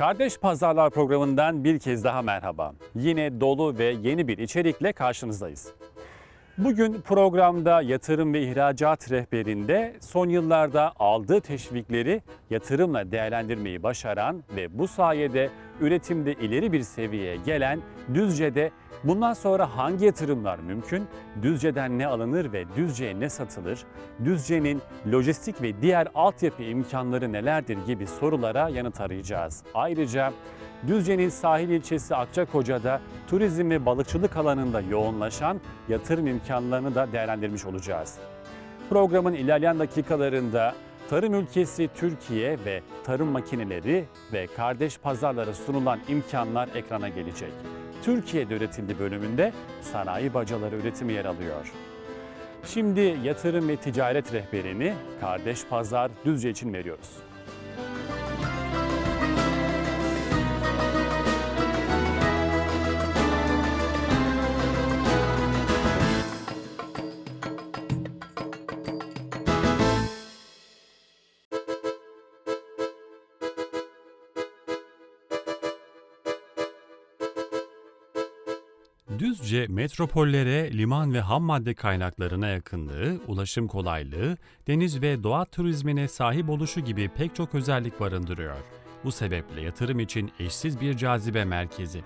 Kardeş Pazarlar programından bir kez daha merhaba. Yine dolu ve yeni bir içerikle karşınızdayız. Bugün programda yatırım ve ihracat rehberinde son yıllarda aldığı teşvikleri yatırımla değerlendirmeyi başaran ve bu sayede üretimde ileri bir seviyeye gelen Düzce'de bundan sonra hangi yatırımlar mümkün, Düzce'den ne alınır ve Düzce'ye ne satılır, Düzce'nin lojistik ve diğer altyapı imkanları nelerdir gibi sorulara yanıt arayacağız. Ayrıca Düzce'nin sahil ilçesi Akçakoca'da turizm ve balıkçılık alanında yoğunlaşan yatırım imkanlarını da değerlendirmiş olacağız. Programın ilerleyen dakikalarında tarım ülkesi Türkiye ve tarım makineleri ve kardeş pazarlara sunulan imkanlar ekrana gelecek. Türkiye'de üretildi bölümünde sanayi bacaları üretimi yer alıyor. Şimdi yatırım ve ticaret rehberini Kardeş Pazar Düzce için veriyoruz. Metropollere, liman ve ham madde kaynaklarına yakınlığı, ulaşım kolaylığı, deniz ve doğa turizmine sahip oluşu gibi pek çok özellik barındırıyor. Bu sebeple yatırım için eşsiz bir cazibe merkezi.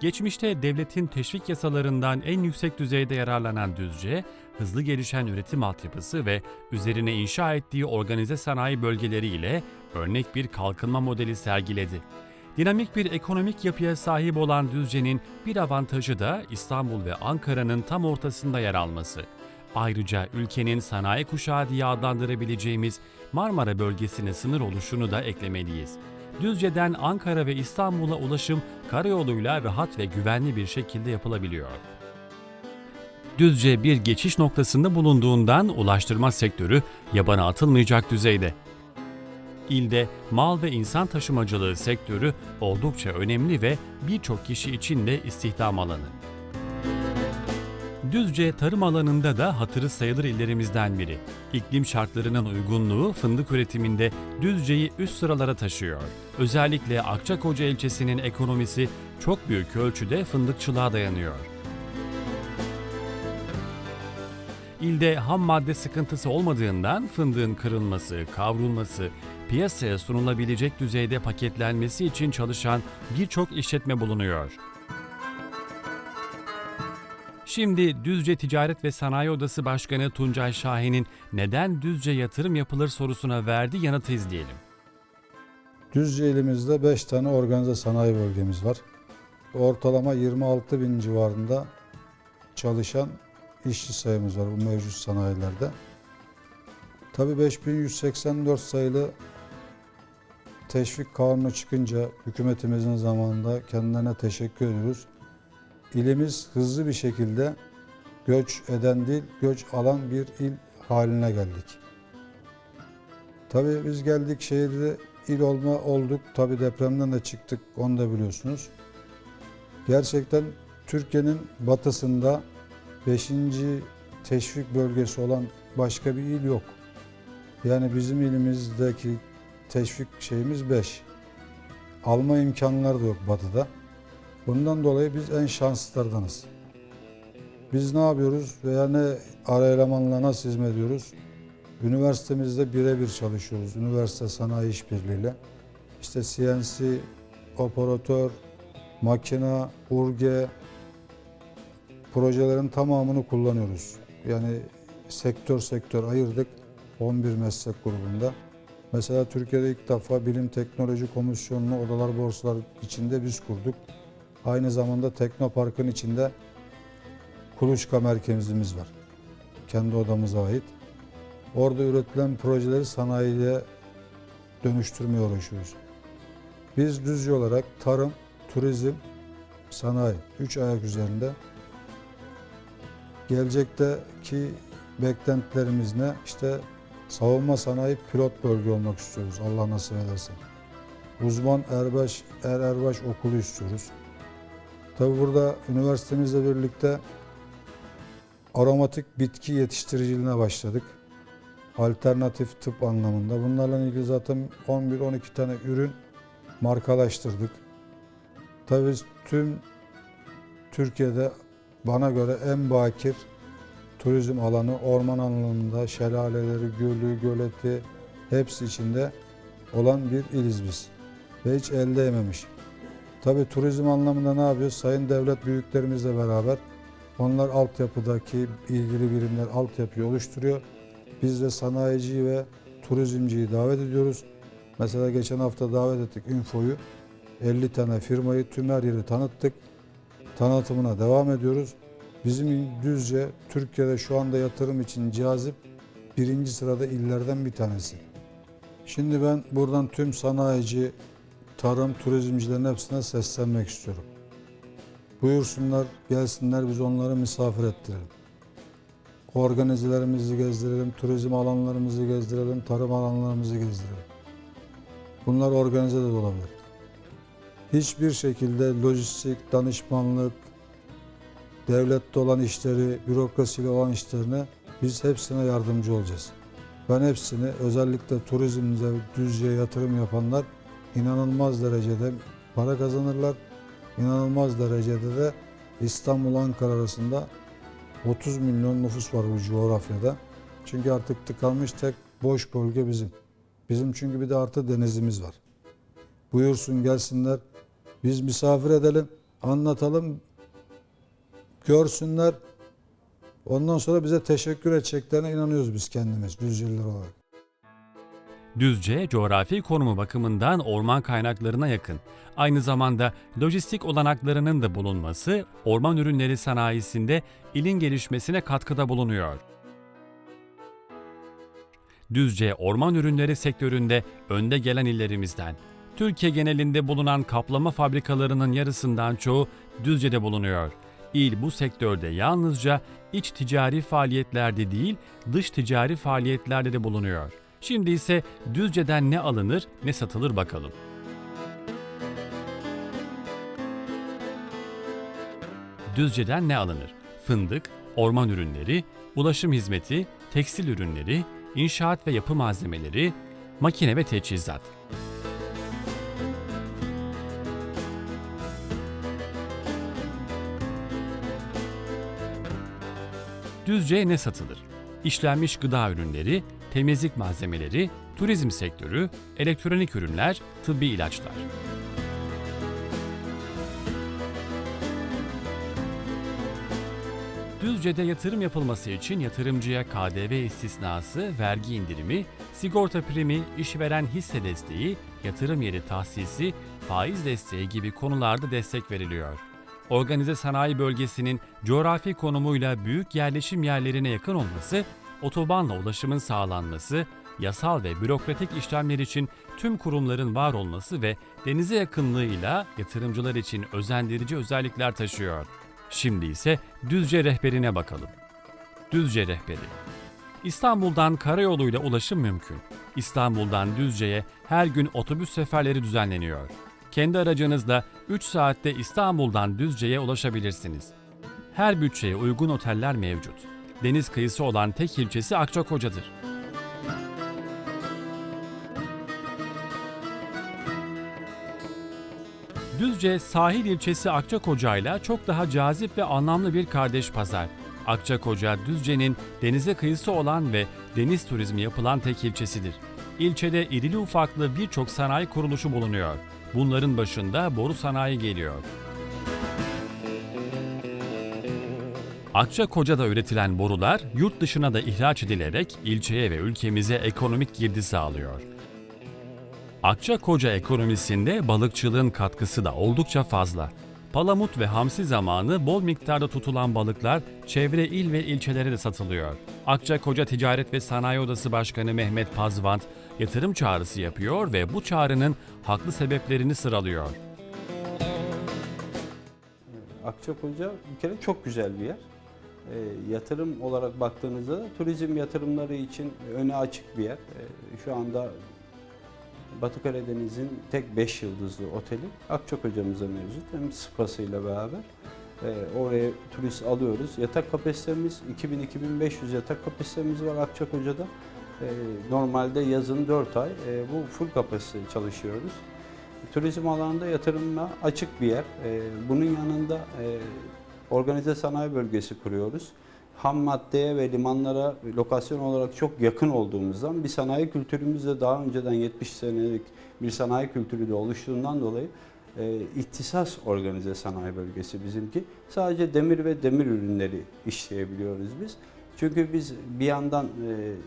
Geçmişte devletin teşvik yasalarından en yüksek düzeyde yararlanan Düzce, hızlı gelişen üretim altyapısı ve üzerine inşa ettiği organize sanayi bölgeleriyle örnek bir kalkınma modeli sergiledi. Dinamik bir ekonomik yapıya sahip olan Düzce'nin bir avantajı da İstanbul ve Ankara'nın tam ortasında yer alması. Ayrıca ülkenin sanayi kuşağı diye adlandırabileceğimiz Marmara bölgesine sınır oluşunu da eklemeliyiz. Düzce'den Ankara ve İstanbul'a ulaşım karayoluyla rahat ve güvenli bir şekilde yapılabiliyor. Düzce bir geçiş noktasında bulunduğundan ulaştırma sektörü yabana atılmayacak düzeyde. İlde mal ve insan taşımacılığı sektörü oldukça önemli ve birçok kişi için de istihdam alanı. Düzce tarım alanında da hatırı sayılır illerimizden biri. İklim şartlarının uygunluğu fındık üretiminde Düzce'yi üst sıralara taşıyor. Özellikle Akçakoca ilçesinin ekonomisi çok büyük ölçüde fındıkçılığa dayanıyor. İlde ham madde sıkıntısı olmadığından fındığın kırılması, kavrulması, piyasaya sunulabilecek düzeyde paketlenmesi için çalışan birçok işletme bulunuyor. Şimdi Düzce Ticaret ve Sanayi Odası Başkanı Tuncay Şahin'in neden Düzce yatırım yapılır sorusuna verdiği yanıtı izleyelim. Düzce ilimizde 5 tane organize sanayi bölgemiz var. Ortalama 26 bin civarında çalışan işçi sayımız var bu mevcut sanayilerde. Tabii 5184 sayılı teşvik kanunu çıkınca hükümetimizin zamanında kendilerine teşekkür ediyoruz. İlimiz hızlı bir şekilde göç eden değil, göç alan bir il haline geldik. Tabii biz geldik şehirde il olma olduk. Tabii depremden de çıktık onu da biliyorsunuz. Gerçekten Türkiye'nin batısında 5. teşvik bölgesi olan başka bir il yok. Yani bizim ilimizdeki teşvik şeyimiz 5. Alma imkanları da yok batıda. Bundan dolayı biz en şanslılardanız. Biz ne yapıyoruz veya ne ara elemanla nasıl hizmet ediyoruz? Üniversitemizde birebir çalışıyoruz. Üniversite sanayi işbirliğiyle. İşte CNC, operatör, makina, urge projelerin tamamını kullanıyoruz. Yani sektör sektör ayırdık 11 meslek grubunda. Mesela Türkiye'de ilk defa Bilim Teknoloji Komisyonu'nu odalar borsalar içinde biz kurduk. Aynı zamanda Teknopark'ın içinde kuluçka merkezimiz var. Kendi odamıza ait. Orada üretilen projeleri sanayiye dönüştürmeye uğraşıyoruz. Biz düzce olarak tarım, turizm, sanayi, üç ayak üzerinde gelecekteki beklentilerimiz ne? İşte savunma sanayi pilot bölge olmak istiyoruz Allah nasip ederse. Uzman erbaş, er erbaş okulu istiyoruz. Tabi burada üniversitemizle birlikte aromatik bitki yetiştiriciliğine başladık. Alternatif tıp anlamında. Bunlarla ilgili zaten 11-12 tane ürün markalaştırdık. Tabii tüm Türkiye'de bana göre en bakir turizm alanı orman alanında şelaleleri, gölü, göleti hepsi içinde olan bir iliz biz. Ve hiç elde yememiş. Tabii turizm anlamında ne yapıyoruz? Sayın devlet büyüklerimizle beraber onlar altyapıdaki ilgili birimler altyapıyı oluşturuyor. Biz de sanayiciyi ve turizmciyi davet ediyoruz. Mesela geçen hafta davet ettik Info'yu. 50 tane firmayı tüm her yeri tanıttık. Tanıtımına devam ediyoruz. Bizim Düzce Türkiye'de şu anda yatırım için cazip birinci sırada illerden bir tanesi. Şimdi ben buradan tüm sanayici, tarım, turizmcilerin hepsine seslenmek istiyorum. Buyursunlar, gelsinler biz onları misafir ettirelim. Organizelerimizi gezdirelim, turizm alanlarımızı gezdirelim, tarım alanlarımızı gezdirelim. Bunlar organize de olabilir. Hiçbir şekilde lojistik, danışmanlık, devlette olan işleri, bürokrasiyle olan işlerine biz hepsine yardımcı olacağız. Ben hepsini özellikle turizmde düzce yatırım yapanlar inanılmaz derecede para kazanırlar. İnanılmaz derecede de İstanbul Ankara arasında 30 milyon nüfus var bu coğrafyada. Çünkü artık tıkanmış tek boş bölge bizim. Bizim çünkü bir de artı denizimiz var. Buyursun gelsinler. Biz misafir edelim, anlatalım, görsünler. Ondan sonra bize teşekkür edeceklerine inanıyoruz biz kendimiz Düzceliler olarak. Düzce, coğrafi konumu bakımından orman kaynaklarına yakın. Aynı zamanda lojistik olanaklarının da bulunması orman ürünleri sanayisinde ilin gelişmesine katkıda bulunuyor. Düzce, orman ürünleri sektöründe önde gelen illerimizden. Türkiye genelinde bulunan kaplama fabrikalarının yarısından çoğu Düzce'de bulunuyor. İl bu sektörde yalnızca iç ticari faaliyetlerde değil, dış ticari faaliyetlerde de bulunuyor. Şimdi ise Düzce'den ne alınır ne satılır bakalım. Düzce'den ne alınır? Fındık, orman ürünleri, ulaşım hizmeti, tekstil ürünleri, inşaat ve yapı malzemeleri, makine ve teçhizat. Düzce ne satılır? İşlenmiş gıda ürünleri, temizlik malzemeleri, turizm sektörü, elektronik ürünler, tıbbi ilaçlar. Düzce'de yatırım yapılması için yatırımcıya KDV istisnası, vergi indirimi, sigorta primi, işveren hisse desteği, yatırım yeri tahsisi, faiz desteği gibi konularda destek veriliyor. Organize sanayi bölgesinin coğrafi konumuyla büyük yerleşim yerlerine yakın olması, otobanla ulaşımın sağlanması, yasal ve bürokratik işlemler için tüm kurumların var olması ve denize yakınlığıyla yatırımcılar için özendirici özellikler taşıyor. Şimdi ise Düzce rehberine bakalım. Düzce rehberi. İstanbul'dan karayoluyla ulaşım mümkün. İstanbul'dan Düzce'ye her gün otobüs seferleri düzenleniyor. Kendi aracınızla 3 saatte İstanbul'dan Düzce'ye ulaşabilirsiniz. Her bütçeye uygun oteller mevcut. Deniz kıyısı olan tek ilçesi Akçakoca'dır. Düzce sahil ilçesi Akçakoca ile çok daha cazip ve anlamlı bir kardeş pazar. Akçakoca, Düzce'nin denize kıyısı olan ve deniz turizmi yapılan tek ilçesidir. İlçede irili ufaklı birçok sanayi kuruluşu bulunuyor. Bunların başında boru sanayi geliyor. Akçakoca'da üretilen borular yurt dışına da ihraç edilerek ilçeye ve ülkemize ekonomik girdi sağlıyor. Akçakoca ekonomisinde balıkçılığın katkısı da oldukça fazla. Palamut ve hamsi zamanı bol miktarda tutulan balıklar çevre il ve ilçelere de satılıyor. Akçakoca Ticaret ve Sanayi Odası Başkanı Mehmet Pazvant yatırım çağrısı yapıyor ve bu çağrının haklı sebeplerini sıralıyor. Akçakoca bir kere çok güzel bir yer. E, yatırım olarak baktığınızda da turizm yatırımları için öne açık bir yer. E, şu anda Batı Karadeniz'in tek 5 yıldızlı oteli Akçakoca'mızda mevcut. Hem spasıyla beraber e, oraya turist alıyoruz. Yatak kapasitemiz 2000-2500 yatak kapasitemiz var Akçakoca'da. E, normalde yazın 4 ay e, bu full kapasite çalışıyoruz. turizm alanında yatırıma açık bir yer. E, bunun yanında organize sanayi bölgesi kuruyoruz. Ham maddeye ve limanlara lokasyon olarak çok yakın olduğumuzdan bir sanayi kültürümüz de daha önceden 70 senelik bir sanayi kültürü de oluştuğundan dolayı e, ihtisas organize sanayi bölgesi bizimki. Sadece demir ve demir ürünleri işleyebiliyoruz biz. Çünkü biz bir yandan e,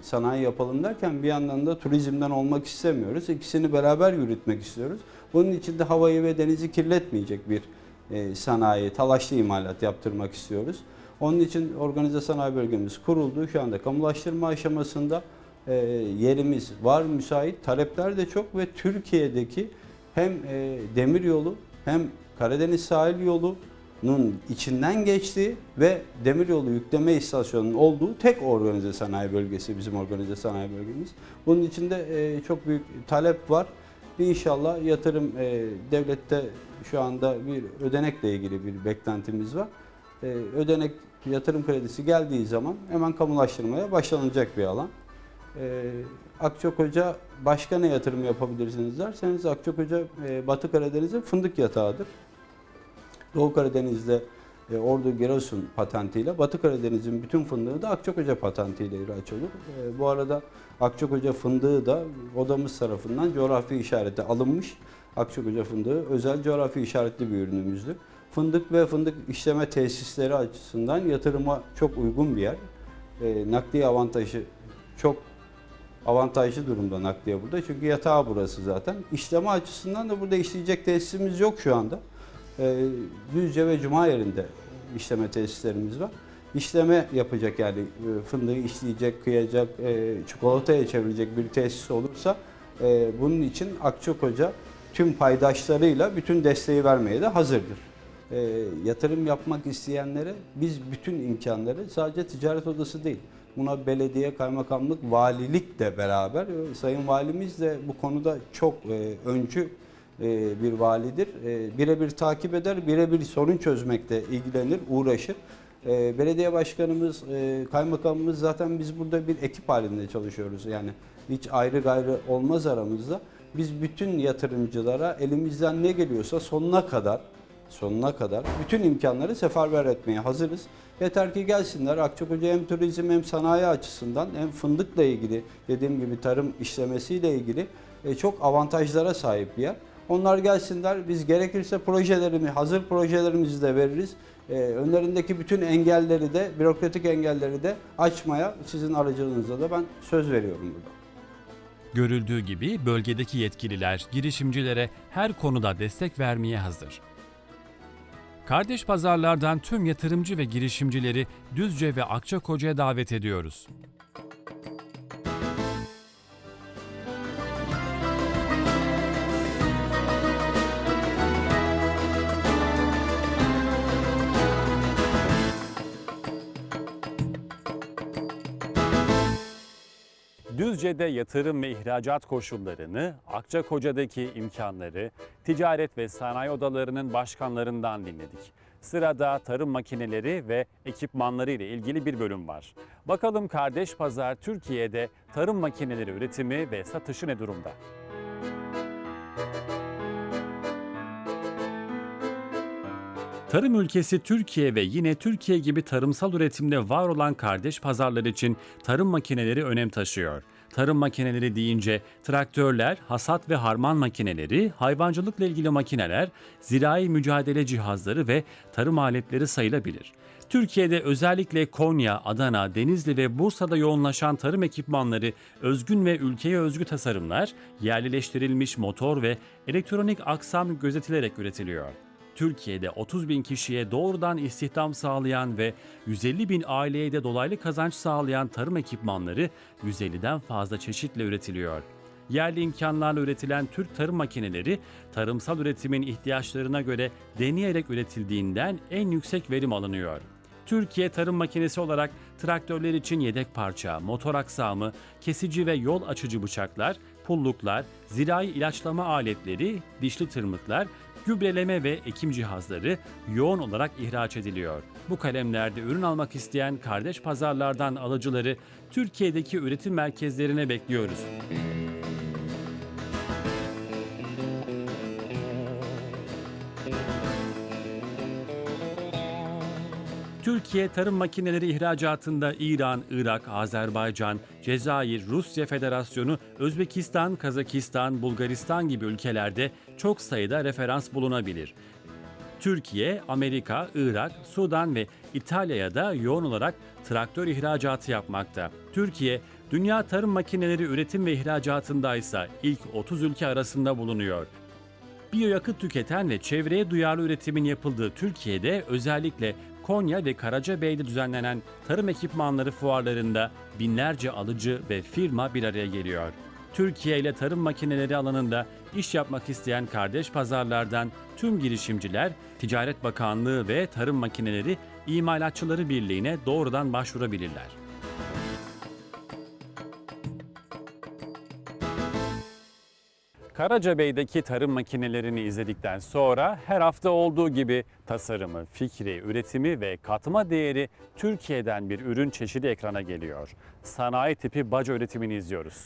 sanayi yapalım derken bir yandan da turizmden olmak istemiyoruz. İkisini beraber yürütmek istiyoruz. Bunun için de havayı ve denizi kirletmeyecek bir e, sanayi, talaşlı imalat yaptırmak istiyoruz. Onun için organize sanayi bölgemiz kuruldu. Şu anda kamulaştırma aşamasında e, yerimiz var, müsait. Talepler de çok ve Türkiye'deki hem demir yolu hem Karadeniz sahil yolunun içinden geçtiği ve demiryolu yükleme istasyonunun olduğu tek organize sanayi bölgesi bizim organize sanayi bölgemiz. Bunun içinde e, çok büyük talep var. İnşallah yatırım e, devlette şu anda bir ödenekle ilgili bir beklentimiz var. E, ödenek yatırım kredisi geldiği zaman hemen kamulaştırmaya başlanacak bir alan. E, Akçakoca başka ne yatırım yapabilirsiniz derseniz Akçakoca e, Batı Karadeniz'in fındık yatağıdır. Doğu Karadeniz'de e, Ordu Giresun patentiyle, Batı Karadeniz'in bütün fındığı da Akçakoca patentiyle ihraç olur. E, bu arada Akçakoca fındığı da odamız tarafından coğrafi işarete alınmış. Akçakoca fındığı özel coğrafi işaretli bir ürünümüzdür. Fındık ve fındık işleme tesisleri açısından yatırıma çok uygun bir yer. E, nakliye avantajı çok avantajlı durumda nakliye burada. Çünkü yatağı burası zaten. İşleme açısından da burada işleyecek tesisimiz yok şu anda. Ee, Düzce ve Cuma yerinde işleme tesislerimiz var. İşleme yapacak yani e, fındığı işleyecek, kıyacak, e, çikolataya çevirecek bir tesis olursa e, bunun için Akçakoca tüm paydaşlarıyla bütün desteği vermeye de hazırdır. E, yatırım yapmak isteyenlere biz bütün imkanları sadece ticaret odası değil, buna belediye, kaymakamlık, valilik de beraber, Sayın Valimiz de bu konuda çok e, öncü e, bir validir. E, Birebir takip eder, birebir sorun çözmekte ilgilenir, uğraşır. E, Belediye başkanımız, kaymakamımız zaten biz burada bir ekip halinde çalışıyoruz. Yani hiç ayrı gayrı olmaz aramızda. Biz bütün yatırımcılara elimizden ne geliyorsa sonuna kadar sonuna kadar bütün imkanları seferber etmeye hazırız. Yeter ki gelsinler. Akçakoca hem turizm hem sanayi açısından hem fındıkla ilgili dediğim gibi tarım işlemesiyle ilgili çok avantajlara sahip bir yer. Onlar gelsinler. Biz gerekirse projelerimi, hazır projelerimizi de veririz. E, önlerindeki bütün engelleri de, bürokratik engelleri de açmaya sizin aracılığınızla da ben söz veriyorum burada. Görüldüğü gibi bölgedeki yetkililer girişimcilere her konuda destek vermeye hazır. Kardeş pazarlardan tüm yatırımcı ve girişimcileri Düzce ve Akçakoca'ya davet ediyoruz. Düzce'de yatırım ve ihracat koşullarını, Akçakoca'daki imkanları, ticaret ve sanayi odalarının başkanlarından dinledik. Sırada tarım makineleri ve ekipmanları ile ilgili bir bölüm var. Bakalım Kardeş Pazar Türkiye'de tarım makineleri üretimi ve satışı ne durumda? Tarım ülkesi Türkiye ve yine Türkiye gibi tarımsal üretimde var olan kardeş pazarlar için tarım makineleri önem taşıyor. Tarım makineleri deyince traktörler, hasat ve harman makineleri, hayvancılıkla ilgili makineler, zirai mücadele cihazları ve tarım aletleri sayılabilir. Türkiye'de özellikle Konya, Adana, Denizli ve Bursa'da yoğunlaşan tarım ekipmanları, özgün ve ülkeye özgü tasarımlar, yerlileştirilmiş motor ve elektronik aksam gözetilerek üretiliyor. Türkiye'de 30 bin kişiye doğrudan istihdam sağlayan ve 150 bin aileye de dolaylı kazanç sağlayan tarım ekipmanları 150'den fazla çeşitle üretiliyor. Yerli imkanlarla üretilen Türk tarım makineleri tarımsal üretimin ihtiyaçlarına göre deneyerek üretildiğinden en yüksek verim alınıyor. Türkiye tarım makinesi olarak traktörler için yedek parça, motor aksamı, kesici ve yol açıcı bıçaklar, pulluklar, zirai ilaçlama aletleri, dişli tırmıklar, gübreleme ve ekim cihazları yoğun olarak ihraç ediliyor. Bu kalemlerde ürün almak isteyen kardeş pazarlardan alıcıları Türkiye'deki üretim merkezlerine bekliyoruz. Türkiye tarım makineleri ihracatında İran, Irak, Azerbaycan, Cezayir, Rusya Federasyonu, Özbekistan, Kazakistan, Bulgaristan gibi ülkelerde çok sayıda referans bulunabilir. Türkiye, Amerika, Irak, Sudan ve İtalya'ya da yoğun olarak traktör ihracatı yapmakta. Türkiye, dünya tarım makineleri üretim ve ihracatında ise ilk 30 ülke arasında bulunuyor. Biyoyakıt tüketen ve çevreye duyarlı üretimin yapıldığı Türkiye'de özellikle Konya ve Karacabey'de düzenlenen tarım ekipmanları fuarlarında binlerce alıcı ve firma bir araya geliyor. Türkiye ile tarım makineleri alanında iş yapmak isteyen kardeş pazarlardan tüm girişimciler Ticaret Bakanlığı ve Tarım Makineleri İmalatçıları Birliği'ne doğrudan başvurabilirler. Karacabey'deki tarım makinelerini izledikten sonra her hafta olduğu gibi tasarımı, fikri, üretimi ve katma değeri Türkiye'den bir ürün çeşidi ekrana geliyor. Sanayi tipi baca üretimini izliyoruz.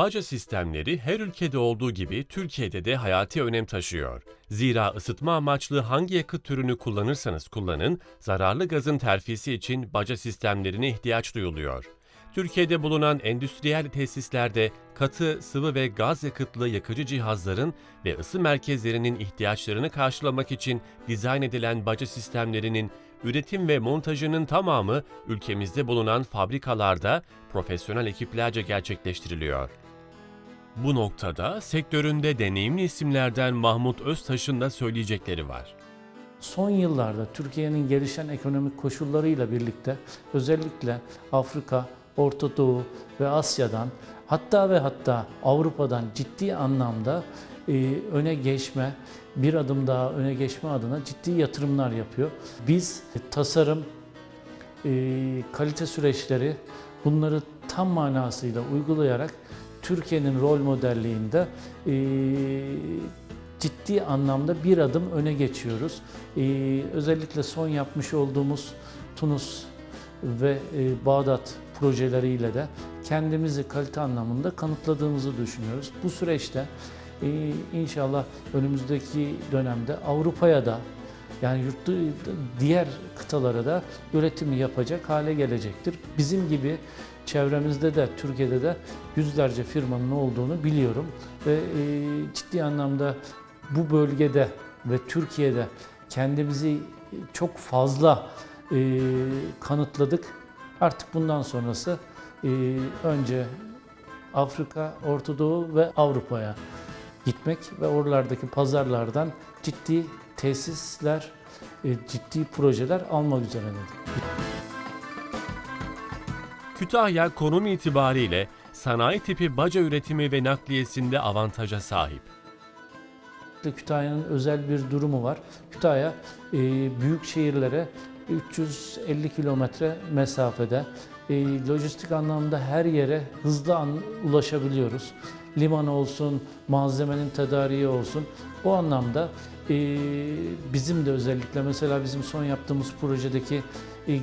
Baca sistemleri her ülkede olduğu gibi Türkiye'de de hayati önem taşıyor. Zira ısıtma amaçlı hangi yakıt türünü kullanırsanız kullanın, zararlı gazın terfisi için baca sistemlerine ihtiyaç duyuluyor. Türkiye'de bulunan endüstriyel tesislerde katı, sıvı ve gaz yakıtlı yakıcı cihazların ve ısı merkezlerinin ihtiyaçlarını karşılamak için dizayn edilen baca sistemlerinin üretim ve montajının tamamı ülkemizde bulunan fabrikalarda profesyonel ekiplerce gerçekleştiriliyor. Bu noktada sektöründe deneyimli isimlerden Mahmut Öztaş'ın da söyleyecekleri var. Son yıllarda Türkiye'nin gelişen ekonomik koşullarıyla birlikte özellikle Afrika, Orta Doğu ve Asya'dan hatta ve hatta Avrupa'dan ciddi anlamda e, öne geçme, bir adım daha öne geçme adına ciddi yatırımlar yapıyor. Biz tasarım, e, kalite süreçleri bunları tam manasıyla uygulayarak Türkiye'nin rol modelliğinde e, ciddi anlamda bir adım öne geçiyoruz. E, özellikle son yapmış olduğumuz Tunus ve e, Bağdat projeleriyle de kendimizi kalite anlamında kanıtladığımızı düşünüyoruz. Bu süreçte inşallah önümüzdeki dönemde Avrupa'ya da yani yurt diğer kıtalara da üretimi yapacak hale gelecektir. Bizim gibi çevremizde de Türkiye'de de yüzlerce firmanın olduğunu biliyorum ve e, ciddi anlamda bu bölgede ve Türkiye'de kendimizi çok fazla e, kanıtladık. Artık bundan sonrası e, önce Afrika, Orta Doğu ve Avrupa'ya gitmek ve oralardaki pazarlardan ciddi tesisler, e, ciddi projeler almak üzere dedik. Kütahya konum itibariyle sanayi tipi baca üretimi ve nakliyesinde avantaja sahip. Kütahya'nın özel bir durumu var. Kütahya e, büyük şehirlere 350 kilometre mesafede e, lojistik anlamda her yere hızlı ulaşabiliyoruz. Liman olsun, malzemenin tedariği olsun. O anlamda e, bizim de özellikle mesela bizim son yaptığımız projedeki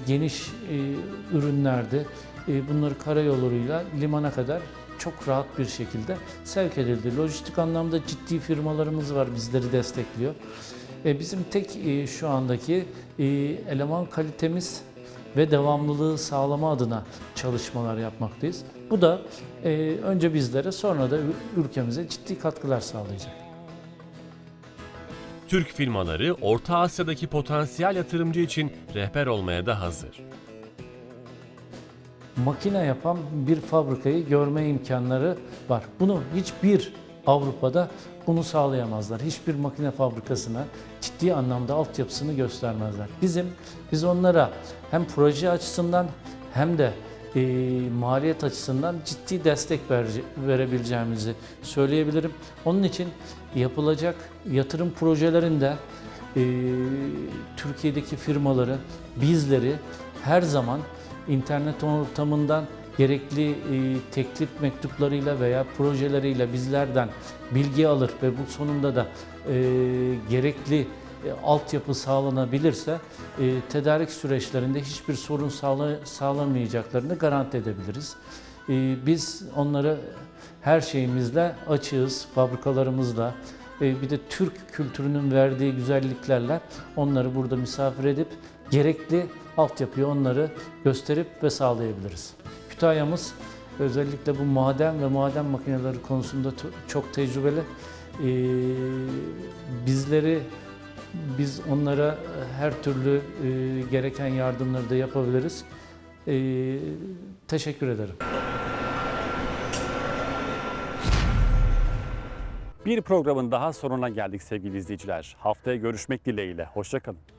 geniş e, ürünlerdi. E, bunları karayoluyla limana kadar çok rahat bir şekilde sevk edildi. Lojistik anlamda ciddi firmalarımız var bizleri destekliyor. E, bizim tek e, şu andaki e, eleman kalitemiz ve devamlılığı sağlama adına çalışmalar yapmaktayız. Bu da e, önce bizlere sonra da ülkemize ciddi katkılar sağlayacak. Türk firmaları Orta Asya'daki potansiyel yatırımcı için rehber olmaya da hazır. Makine yapan bir fabrikayı görme imkanları var. Bunu hiçbir Avrupa'da bunu sağlayamazlar. Hiçbir makine fabrikasına ciddi anlamda altyapısını göstermezler. Bizim biz onlara hem proje açısından hem de e, maliyet açısından ciddi destek verece- verebileceğimizi söyleyebilirim. Onun için yapılacak yatırım projelerinde e, Türkiye'deki firmaları, bizleri her zaman internet ortamından gerekli e, teklif mektuplarıyla veya projeleriyle bizlerden bilgi alır ve bu sonunda da e, gerekli e, altyapı sağlanabilirse tedarik süreçlerinde hiçbir sorun sağla, sağlamayacaklarını garanti edebiliriz. Biz onları her şeyimizle açığız, fabrikalarımızla. Bir de Türk kültürünün verdiği güzelliklerle onları burada misafir edip gerekli altyapıyı onları gösterip ve sağlayabiliriz. Kütahya'mız özellikle bu maden ve maden makineleri konusunda çok tecrübeli. E, bizleri biz onlara her türlü e, gereken yardımları da yapabiliriz. E, teşekkür ederim. Bir programın daha sonuna geldik sevgili izleyiciler. Haftaya görüşmek dileğiyle. Hoşçakalın.